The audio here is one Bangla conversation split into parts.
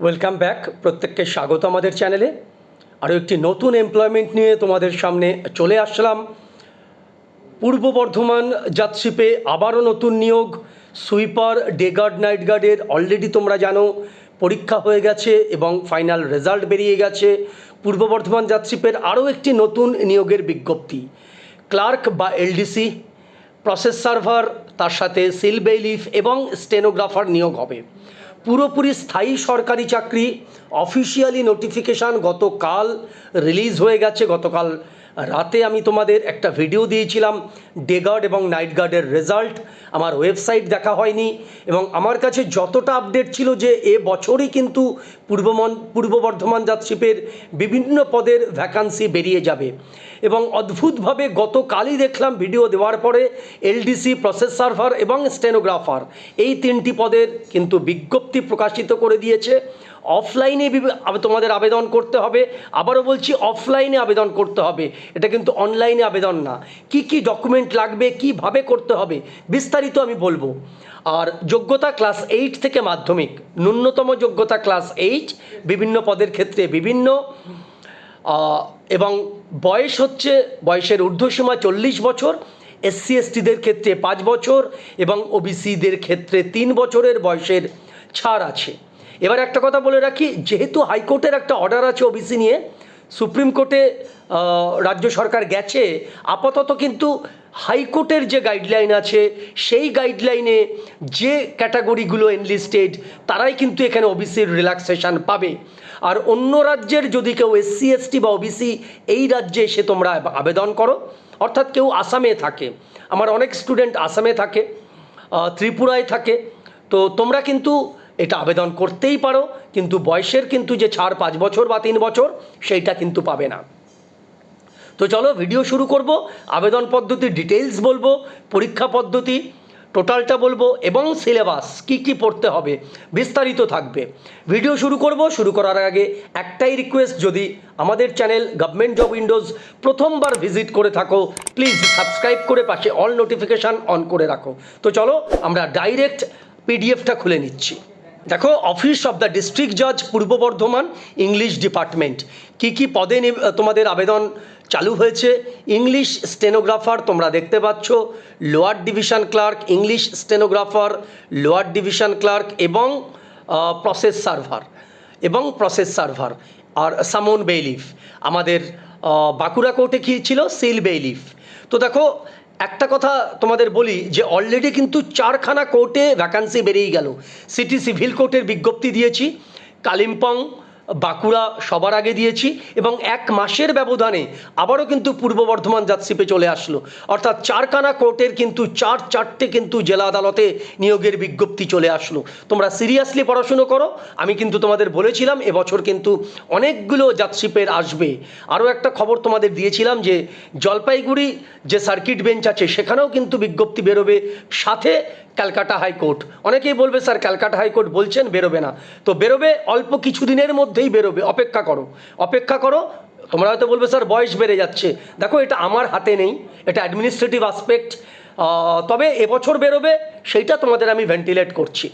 ওয়েলকাম ব্যাক প্রত্যেককে স্বাগত আমাদের চ্যানেলে আরও একটি নতুন এমপ্লয়মেন্ট নিয়ে তোমাদের সামনে চলে আসলাম। পূর্ব বর্ধমান যাত্রীপে আবারও নতুন নিয়োগ। সুইপার ডে গার্ড নাইট গার্ডের অলরেডি তোমরা জানো, পরীক্ষা হয়ে গেছে এবং ফাইনাল রেজাল্ট বেরিয়ে গেছে। পূর্ব বর্ধমান যাত্রীপের আরও একটি নতুন নিয়োগের বিজ্ঞপ্তি। ক্লার্ক বা এলডিসি প্রসেস সার্ভার তার সাথে সিল বেইলিফ এবং স্টেনোগ্রাফার নিয়োগ হবে। পুরোপুরি স্থায়ী সরকারি চাকরি অফিসিয়ালি নোটিফিকেশান গতকাল রিলিজ হয়ে গেছে গতকাল রাতে আমি তোমাদের একটা ভিডিও দিয়েছিলাম ডে গার্ড এবং নাইট গার্ডের রেজাল্ট আমার ওয়েবসাইট দেখা হয়নি এবং আমার কাছে যতটা আপডেট ছিল যে এ বছরই কিন্তু পূর্বমন, পূর্ব বর্ধমান যাত্রীপের বিভিন্ন পদের ভ্যাকান্সি বেরিয়ে যাবে। এবং অদ্ভুতভাবে গতকালই দেখলাম ভিডিও দেওয়ার পরে এলডিসি প্রসেস সার্ভার এবং স্টেনোগ্রাফার এই তিনটি পদের কিন্তু বিজ্ঞপ্তি প্রকাশিত করে দিয়েছে। অফলাইনে তোমাদের আবেদন করতে হবে। আবারও বলছি অফলাইনে আবেদন করতে হবে। এটা কিন্তু অনলাইনে আবেদন না। কি কি ডকুমেন্ট লাগবে, কীভাবে করতে হবে, বিস্তারিত আমি বলব। আর যোগ্যতা ক্লাস এইট থেকে মাধ্যমিক, ন্যূনতম যোগ্যতা ক্লাস এইট বিভিন্ন পদের ক্ষেত্রে বিভিন্ন। এবং বয়স হচ্ছে, বয়সের ঊর্ধ্বসীমা চল্লিশ বছর এসসি এসটিদের ক্ষেত্রে পাঁচ বছর, এবং ওবিসিদের ক্ষেত্রে তিন বছরের বয়সের ছাড় আছে। এবার একটা কথা বলে রাখি, যেহেতু হাইকোর্টের একটা অর্ডার আছে ওবিসি নিয়ে, সুপ্রিম কোর্টে রাজ্য সরকার গেছে, আপাতত কিন্তু হাইকোর্টের যে গাইডলাইন আছে, সেই গাইডলাইনে যে ক্যাটাগরিগুলো এনলিস্টেড তারাই কিন্তু এখানে ওবিসির রিল্যাক্সেশন পাবে। আর অন্য রাজ্যের যদি কেউ এসসি এসটি বা ওবিসি এই রাজ্যে এসে তোমরা আবেদন করো, অর্থাৎ কেউ আসামে থাকে। আমার অনেক স্টুডেন্ট আসামে থাকে ত্রিপুরায় থাকে। তো তোমরা কিন্তু এটা আবেদন করতেই পারো, কিন্তু বয়সের কিন্তু যে ছাড় পাঁচ বছর বা তিন বছর, সেইটা কিন্তু পাবে না। তো চলো ভিডিও শুরু করব, আবেদন পদ্ধতির ডিটেলস বলব, পরীক্ষা পদ্ধতি টোটালটা বলব, এবং সিলেবাস কি কি পড়তে হবে, বিস্তারিত থাকবে। ভিডিও শুরু করব, শুরু করার আগে একটাই রিকোয়েস্ট যদি আমাদের চ্যানেল গভর্নমেন্ট জব উইন্ডোজ প্রথমবার ভিজিট করে থাকো প্লিজ সাবস্ক্রাইব করে পাশে অল নোটিফিকেশান অন করে রাখো। তো চলো আমরা ডাইরেক্ট পিডিএফটা খুলে নিচ্ছি। দেখো অফিস অফ দ্য ডিস্ট্রিক্ট জজ পূর্ব বর্ধমান ইংলিশ ডিপার্টমেন্ট কি কি পদে তোমাদের আবেদন চালু হয়েছে? ইংলিশ স্টেনোগ্রাফার তোমরা দেখতে পাচ্ছ lower division clerk English stenographer lower division clerk এবং প্রসেস সার্ভার এবং প্রসেস সার্ভার আর সামন বেইলিফ। আমাদের বাঁকুড়া কোর্টে কী ছিল? সিল বেইলিফ। তো দেখো একটা কথা তোমাদের বলি যে অলরেডি কিন্তু চারখানা কোর্টে ভ্যাকান্সি বেরিয়ে গেল। সিটি সিভিল কোর্টের বিজ্ঞপ্তি দিয়েছি কালিম্পং বাঁকুড়া সবার আগে দিয়েছি এবং এক মাসের ব্যবধানে আবারও কিন্তু পূর্ব বর্ধমান যাত্রীপে চলে আসলো। অর্থাৎ চারখানা কোর্টের কিন্তু চার চারটে কিন্তু জেলা আদালতে নিয়োগের বিজ্ঞপ্তি চলে আসলো। তোমরা সিরিয়াসলি পড়াশুনো করো, আমি কিন্তু তোমাদের বলেছিলাম এবছর কিন্তু অনেকগুলো যাত্রীপের আসবে। আরও একটা খবর তোমাদের দিয়েছিলাম যে জলপাইগুড়ি যে সার্কিট বেঞ্চ আছে, সেখানেও কিন্তু বিজ্ঞপ্তি বেরোবে। সাথে ক্যালকাটা হাইকোর্ট অনেকেই বলবে, স্যার, ক্যালকাটা হাইকোর্ট বলছেন, বেরোবে না। তো বেরোবে, অল্প কিছু দিনের মধ্যেই বেরোবে। অপেক্ষা করো অপেক্ষা করো, তোমরা হয়তো বলবে, স্যার, বয়স বেড়ে যাচ্ছে। দেখো, এটা আমার হাতে নেই, এটা অ্যাডমিনিস্ট্রেটিভ আসপেক্ট তবে এবছর বেরোবে, সেইটা তোমাদের আমি ভেন্টিলেট করছি।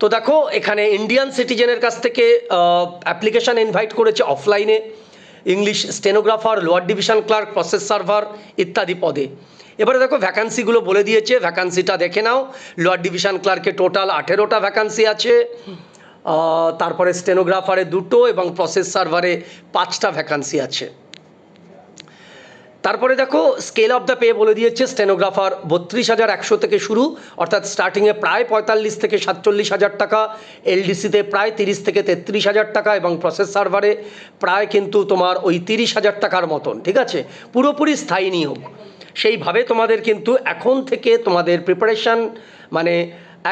তো দেখো, এখানে ইন্ডিয়ান সিটিজেনের কাছ থেকে অ্যাপ্লিকেশান ইনভাইট করেছে অফলাইনে English stenographer lower division clerk process server ইত্যাদি পদে। এবারে দেখো ভ্যাকান্সিগুলো বলে দিয়েছে ভ্যাকান্সিটা দেখে নাও। লোয়ার ডিভিশন ক্লার্কে টোটাল আঠেরোটা ভ্যাকান্সি আছে। তারপরে স্টেনোগ্রাফারে দুটো এবং প্রসেস সার্ভারে পাঁচটা ভ্যাকান্সি আছে। তারপরে দেখো স্কেল অফ দ্য পে বলে দিয়েছে স্টেনোগ্রাফার বত্রিশ হাজার একশো থেকে শুরু, অর্থাৎ স্টার্টিংয়ে প্রায় পঁয়তাল্লিশ থেকে সাতচল্লিশ হাজার টাকা এলডিসিতে প্রায় তিরিশ থেকে তেত্রিশ হাজার টাকা এবং প্রসেস সার্ভারে প্রায় কিন্তু তোমার ওই তিরিশ হাজার টাকার মতন, ঠিক আছে? পুরোপুরি স্থায়ী নিয়োগ। সেইভাবে তোমাদের কিন্তু এখন থেকে তোমাদের প্রিপারেশান মানে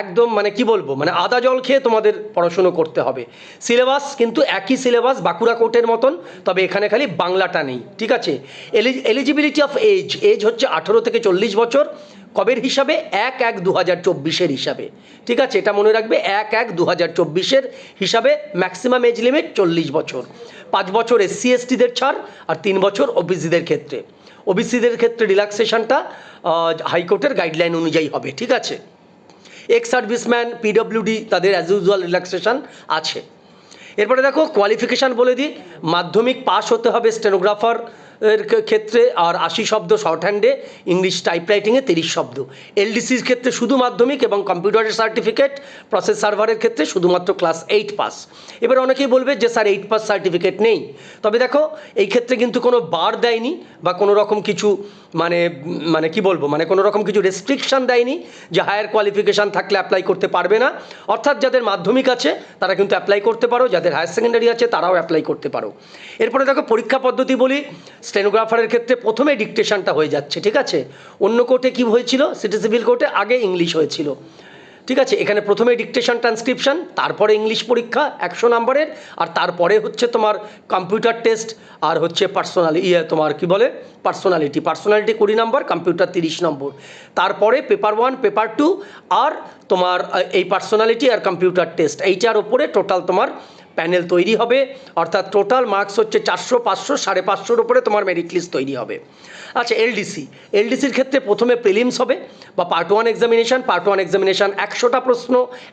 একদম মানে কি বলব মানে আদা জল খেয়ে তোমাদের পড়াশুনো করতে হবে। সিলেবাস কিন্তু একই সিলেবাস বাঁকুড়া কোর্টের মতন, তবে এখানে খালি বাংলাটা নেই, ঠিক আছে? এলিজিবিলিটি অফ এজ এজ হচ্ছে আঠেরো থেকে চল্লিশ বছর, কবের হিসাবে? এক এক দু হাজার চব্বিশের হিসাবে, ঠিক আছে? এটা মনে রাখবে, এক এক দু হাজার চব্বিশের হিসাবে ম্যাক্সিমাম এজ লিমিট চল্লিশ বছর। পাঁচ বছর এসসি এসটিদের ছাড়, আর তিন বছর ওবিসিদের ক্ষেত্রে। ওবিসিদের ক্ষেত্রে রিল্যাক্সেশনটা হাইকোর্টের গাইডলাইন অনুযায়ী হবে, ঠিক আছে? এক্স সার্ভিসম্যান পিডব্লিউডি তাদের অ্যাজ ইউজুয়াল রিল্যাক্সেশন আছে। এরপরে দেখো কোয়ালিফিকেশান বলে দিই, মাধ্যমিক পাশ হতে হবে স্টেনোগ্রাফার এর ক্ষেত্রে আর আশি শব্দ শর্ট হ্যান্ডে ইংলিশ টাইপরাইটিংয়ে তিরিশ শব্দ। এলডিসির ক্ষেত্রে শুধু মাধ্যমিক এবং কম্পিউটারের সার্টিফিকেট প্রসেস সার্ভারের ক্ষেত্রে শুধুমাত্র ক্লাস এইট পাস এবার অনেকেই বলবে যে, স্যার এইট পাস সার্টিফিকেট নেই। তবে দেখো, এই ক্ষেত্রে কিন্তু কোনো বার দেয়নি বা কোনো রকম কিছু মানে মানে কি বলব মানে কোনো রকম কিছু রেস্ট্রিকশন দেয়নি যে হায়ার কোয়ালিফিকেশান থাকলে অ্যাপ্লাই করতে পারবে না। অর্থাৎ যাদের মাধ্যমিক আছে, তারা কিন্তু অ্যাপ্লাই করতে পারো, যাদের হায়ার সেকেন্ডারি আছে, তারাও অ্যাপ্লাই করতে পারো। এরপরে দেখো, পরীক্ষা পদ্ধতি বলি। স্টেনোগ্রাফারের ক্ষেত্রে প্রথমে ডিকটেশনটা হয়ে যাচ্ছে, ঠিক আছে? অন্য কোর্টে কী হয়েছিল? সিটি সিভিল কোর্টে আগে ইংলিশ হয়েছিল। ঠিক আছে? এখানে প্রথমে ডিকটেশন ট্রান্সক্রিপশন তারপরে ইংলিশ পরীক্ষা, একশো নম্বরের, আর তারপরে হচ্ছে তোমার কম্পিউটার টেস্ট আর হচ্ছে পার্সোনাল ইয়ে তোমার কি বলে? পার্সোনালিটি পার্সোনালিটি কুড়ি নম্বর কম্পিউটার তিরিশ নম্বর। তারপরে পেপার ওয়ান পেপার টু আর তোমার এই পার্সোনালিটি আর কম্পিউটার টেস্ট এইটার ওপরে টোটাল তোমার প্যানেল তৈরি হবে, অর্থাৎ টোটাল মার্কস হচ্ছে চারশো, পাঁচশো, সাড়ে পাঁচশোর উপরে তোমার মেরিট লিস্ট তৈরি হবে। আচ্ছা এলডিসি এলডিসির ক্ষেত্রে প্রথমে প্রিলিমস হবে বা part one examination part one examination একশোটা প্রশ্ন,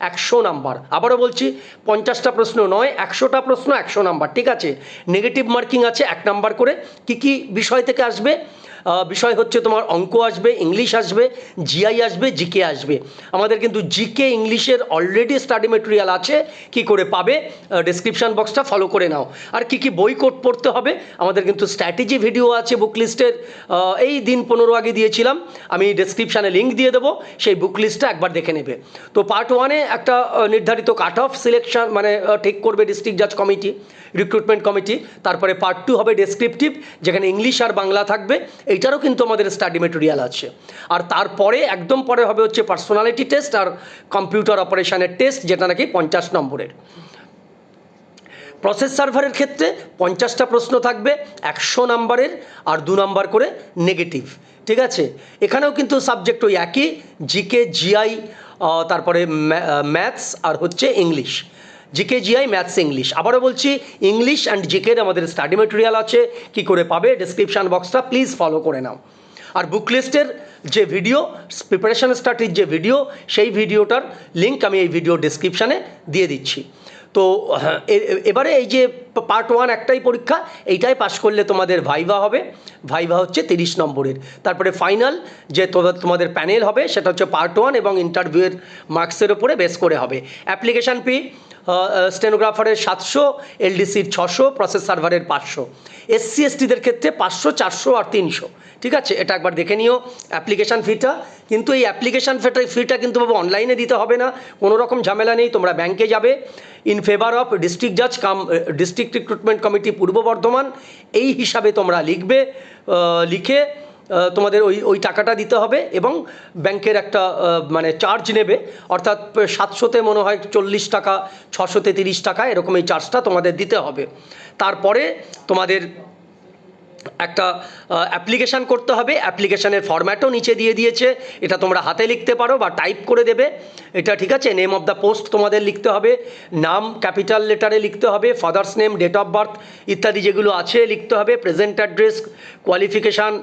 একশো নাম্বার আবারও বলছি, পঞ্চাশটা প্রশ্ন নয়, একশোটা প্রশ্ন, একশো নাম্বার ঠিক আছে? নেগেটিভ মার্কিং আছে এক নাম্বার করে। কি কি বিষয় থেকে আসবে? বিষয় হচ্ছে তোমার অঙ্ক আসবে ইংলিশ আসবে জিআই আসবে জিকে আসবে। আমাদের কিন্তু জিকে ইংলিশের অলরেডি স্টাডি মেটেরিয়াল আছে, কি করে পাবে ডিসক্রিপশান বক্সটা ফলো করে নাও। আর কি কি বই কোট পড়তে হবে, আমাদের কিন্তু স্ট্র্যাটেজি ভিডিও আছে বুক লিস্টের এই দিন পনেরো আগে দিয়েছিলাম, আমি ডেসক্রিপশানে লিঙ্ক দিয়ে দেবো, সেই বুক লিস্টটা একবার দেখে নেবে। তো পার্ট ওয়ানে একটা নির্ধারিত কাট অফ সিলেকশন মানে ঠিক করবে ডিস্ট্রিক্ট জাজ কমিটি রিক্রুটমেন্ট কমিটি তারপরে পার্ট টু হবে ডেসক্রিপটিভ যেখানে ইংলিশ আর বাংলা থাকবে এইটারও কিন্তু আমাদের স্টাডি মেটেরিয়াল আছে। আর তারপরে একদম পরে হবে হচ্ছে পার্সোনালিটি টেস্ট আর কম্পিউটার অপারেশনের টেস্ট যেটা নাকি পঞ্চাশ নম্বরের। প্রসেস সার্ভারের ক্ষেত্রে পঞ্চাশটা প্রশ্ন থাকবে, একশো নাম্বারের আর দু নাম্বার করে নেগেটিভ ঠিক আছে? এখানেও কিন্তু সাবজেক্ট ওই একই জিকে জিআই তারপরে ম্যাথস আর হচ্ছে English GK GI maths English. আবারও বলছি, ইংলিশ অ্যান্ড জিকের আমাদের স্টাডি মেটেরিয়াল আছে, কি করে পাবে ডিসক্রিপশান বক্সটা প্লিজ ফলো করে নাও। আর বুক লিস্টের যে ভিডিও প্রিপারেশন স্টাডির যে ভিডিও সেই ভিডিওটার লিঙ্ক আমি এই ভিডিও ডিসক্রিপশানে দিয়ে দিচ্ছি। তো এবারে এই যে পার্ট ওয়ান একটাই পরীক্ষা, এইটাই পাশ করলে তোমাদের ভাইভা হবে। ভাইভা হচ্ছে তিরিশ নম্বরের। তারপরে ফাইনাল যে তোমাদের প্যানেল হবে, সেটা হচ্ছে পার্ট ওয়ান এবং ইন্টারভিউয়ের মার্কসের উপরে বেস করে হবে। অ্যাপ্লিকেশান ফি স্টেনোগ্রাফারের সাতশো এলডিসির ছশো প্রসেস সার্ভারের পাঁচশো। এসসি এসটিদের ক্ষেত্রে পাঁচশো, চারশো আর তিনশো। ঠিক আছে? এটা একবার দেখে নিও। অ্যাপ্লিকেশান ফিটা কিন্তু এই অ্যাপ্লিকেশান ফিটা ফিটা কিন্তু বাবু অনলাইনে দিতে হবে না। কোনো রকম ঝামেলা নেই। তোমরা ব্যাংকে যাবে। ইন ফেভার অফ ডিস্ট্রিক্ট জাজ কাম ডিস্ট্রিক্ট রিক্রুটমেন্ট কমিটি পূর্ব বর্ধমান। এই হিসাবে তোমরা লিখবে লিখে তোমাদের ওই ওই টাকাটা দিতে হবে এবং ব্যাংকের একটা মানে চার্জ নেবে। অর্থাৎ সাতশোতে মনে হয় চল্লিশ টাকা, ছশোতে তিরিশ টাকা, এরকম এই চার্জটা তোমাদের দিতে হবে। তারপরে তোমাদের একটা অ্যাপ্লিকেশান করতে হবে। অ্যাপ্লিকেশানের ফরম্যাটও নিচে দিয়ে দিয়েছে। এটা তোমরা হাতে লিখতে পারো বা টাইপ করে দেবে। এটা ঠিক আছে? নেম অফ দ্য পোস্ট তোমাদের লিখতে হবে। নাম ক্যাপিটাল লেটারে লিখতে হবে। Father's name date of birth ইত্যাদি যেগুলো আছে লিখতে হবে। প্রেজেন্ট অ্যাড্রেস কোয়ালিফিকেশান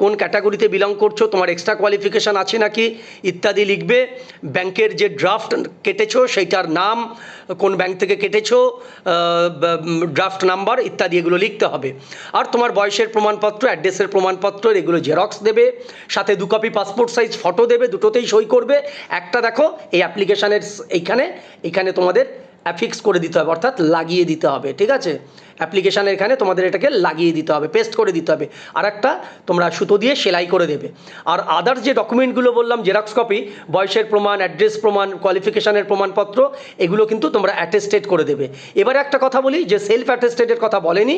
কোন ক্যাটাগরিতে বিলং করছ, তোমার এক্সট্রা কোয়ালিফিকেশান আছে নাকি, ইত্যাদি লিখবে। ব্যাংকের যে ড্রাফট কেটেছো, সেইটার নাম, কোন ব্যাংক থেকে কেটেছো ড্রাফট নাম্বার ইত্যাদি এগুলো লিখতে হবে। আর তোমার বয়সের প্রমাণপত্র অ্যাড্রেসের প্রমাণপত্র, এগুলো জেরক্স দেবে, সাথে দু কপি পাসপোর্ট সাইজ ফটো দেবে, দুটোতেই সই করবে। একটা দেখো, এই অ্যাপ্লিকেশানের এইখানে, এখানে তোমাদের অ্যাফিক্স করে দিতে হবে, অর্থাৎ লাগিয়ে দিতে হবে, ঠিক আছে? অ্যাপ্লিকেশানের এখানে তোমাদের এটাকে লাগিয়ে দিতে হবে পেস্ট করে দিতে হবে। আর একটা তোমরা সুতো দিয়ে সেলাই করে দেবে। আর আদার্স যে ডকুমেন্টগুলো বললাম জেরক্স কপি বয়সের প্রমাণ অ্যাড্রেস প্রমাণ কোয়ালিফিকেশানের প্রমাণপত্র, এগুলো কিন্তু তোমরা অ্যাটেস্টেড করে দেবে। এবারে একটা কথা বলি, যে সেলফ অ্যাটেস্টেডের কথা বলেনি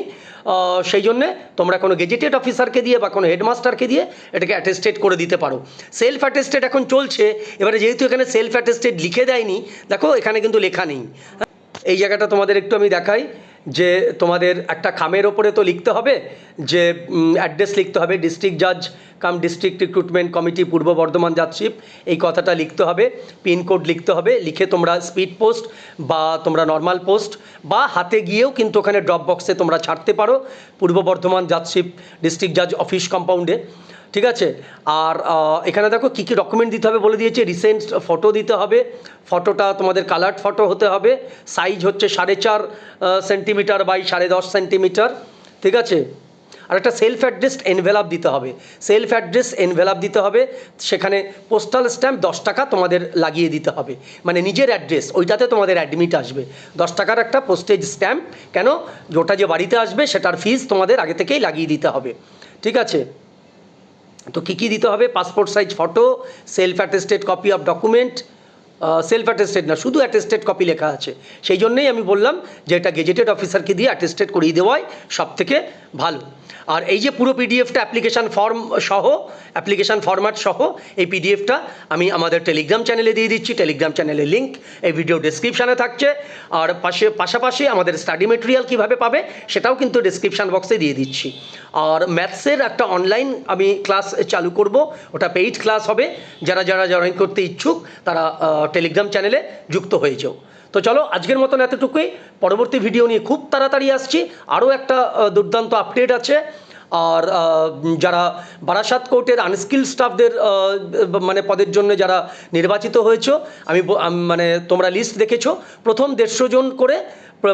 সেই জন্যে তোমরা কোনো গেজেটেড অফিসারকে দিয়ে বা কোনো হেডমাস্টারকে দিয়ে এটাকে অ্যাটেস্টেড করে দিতে পারো। সেলফ অ্যাটেস্টেড এখন চলছে, এবারে যেহেতু এখানে সেলফ অ্যাটেস্টেড লিখে দেয়নি, দেখো এখানে কিন্তু লেখা নেই। এই জায়গাটা তোমাদের একটু আমি দেখাই। যে তোমাদের একটা খামের ওপরে তো লিখতে হবে যে অ্যাড্রেস লিখতে হবে ডিস্ট্রিক্ট জাজ কাম ডিস্ট্রিক্ট রিক্রুটমেন্ট কমিটি পূর্ব বর্ধমান জাজশিপ এই কথাটা লিখতে হবে পিনকোড লিখতে হবে, লিখে তোমরা স্পিড পোস্ট বা তোমরা নর্মাল পোস্ট বা হাতে গিয়েও কিন্তু ওখানে ড্রপ বক্সে তোমরা ছাড়তে পারো পূর্ব বর্ধমান জাজশিপ ডিস্ট্রিক্ট জাজ অফিস কম্পাউন্ডে, ঠিক আছে? আর এখানে দেখো কী কী ডকুমেন্ট দিতে হবে বলে দিয়েছে রিসেন্ট ফটো দিতে হবে ফটোটা তোমাদের কালার্ড ফটো হতে হবে সাইজ হচ্ছে সাড়ে চার সেন্টিমিটার বাই সাড়ে দশ সেন্টিমিটার ঠিক আছে? আর একটা সেলফ অ্যাড্রেস এনভেলাপ দিতে হবে। সেলফ অ্যাড্রেস এনভেলাপ দিতে হবে, সেখানে পোস্টাল স্ট্যাম্প দশ টাকা তোমাদের লাগিয়ে দিতে হবে। মানে নিজের অ্যাড্রেস ওইটাতে তোমাদের অ্যাডমিট আসবে। দশ টাকার একটা পোস্টেজ স্ট্যাম্প কেন? ওটা যে বাড়িতে আসবে, সেটার ফিস তোমাদের আগে থেকেই লাগিয়ে দিতে হবে। ঠিক আছে? তো কী কী দিতে হবে? Passport size photo self attested copy of document self attested না, শুধু অ্যাটেস্টেড কপি লেখা আছে। সেই জন্যেই আমি বললাম যে এটা গেজেটেড অফিসারকে দিয়ে অ্যাটেস্টেড করিয়ে দেওয়াই সব থেকে ভালো। আর এই যে পুরো পিডিএফটা অ্যাপ্লিকেশান ফর্ম সহ অ্যাপ্লিকেশান ফরম্যাট সহ, এই পিডিএফটা আমি আমাদের টেলিগ্রাম চ্যানেলে দিয়ে দিচ্ছি। টেলিগ্রাম চ্যানেলের লিঙ্ক এই ভিডিও ডেসক্রিপশানে থাকছে। আর পাশে, পাশাপাশি আমাদের স্টাডি মেটেরিয়াল কীভাবে পাবে, সেটাও কিন্তু ডেসক্রিপশান বক্সে দিয়ে দিচ্ছি। আর ম্যাথসের একটা অনলাইন আমি ক্লাস চালু করব। ওটা পেইড ক্লাস হবে। যারা যারা জয়েন করতে ইচ্ছুক, তারা টেলিগ্রাম চ্যানেলে যুক্ত হয়ে যাও তো চলো, আজকের মতন এতটুকুই। পরবর্তী ভিডিও নিয়ে খুব তাড়াতাড়ি আসছি। আরও একটা দুর্দান্ত আপডেট আছে। আর যারা বারাসাত কোর্টের আনস্কিল স্টাফদের মানে পদের জন্য যারা নির্বাচিত হয়েছো, আমি মানে তোমরা লিস্ট দেখেছ। প্রথম দেড়শো জন করে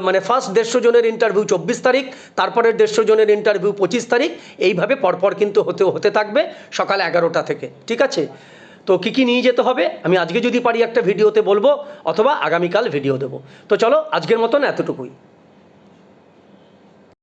মানে ফার্স্ট দেড়শো জনের ইন্টারভিউ চব্বিশ তারিখ, তারপরের দেড়শো জনের ইন্টারভিউ পঁচিশ তারিখ। এইভাবে পরপর কিন্তু হতে হতে থাকবে সকাল এগারোটা থেকে। ঠিক আছে? তো কী কী নিয়ে যেতে হবে? আমি আজকে যদি পারি একটা ভিডিওতে বলব, অথবা আগামীকাল ভিডিও দেবো। তো চলো, আজকের মতন এতটুকুই।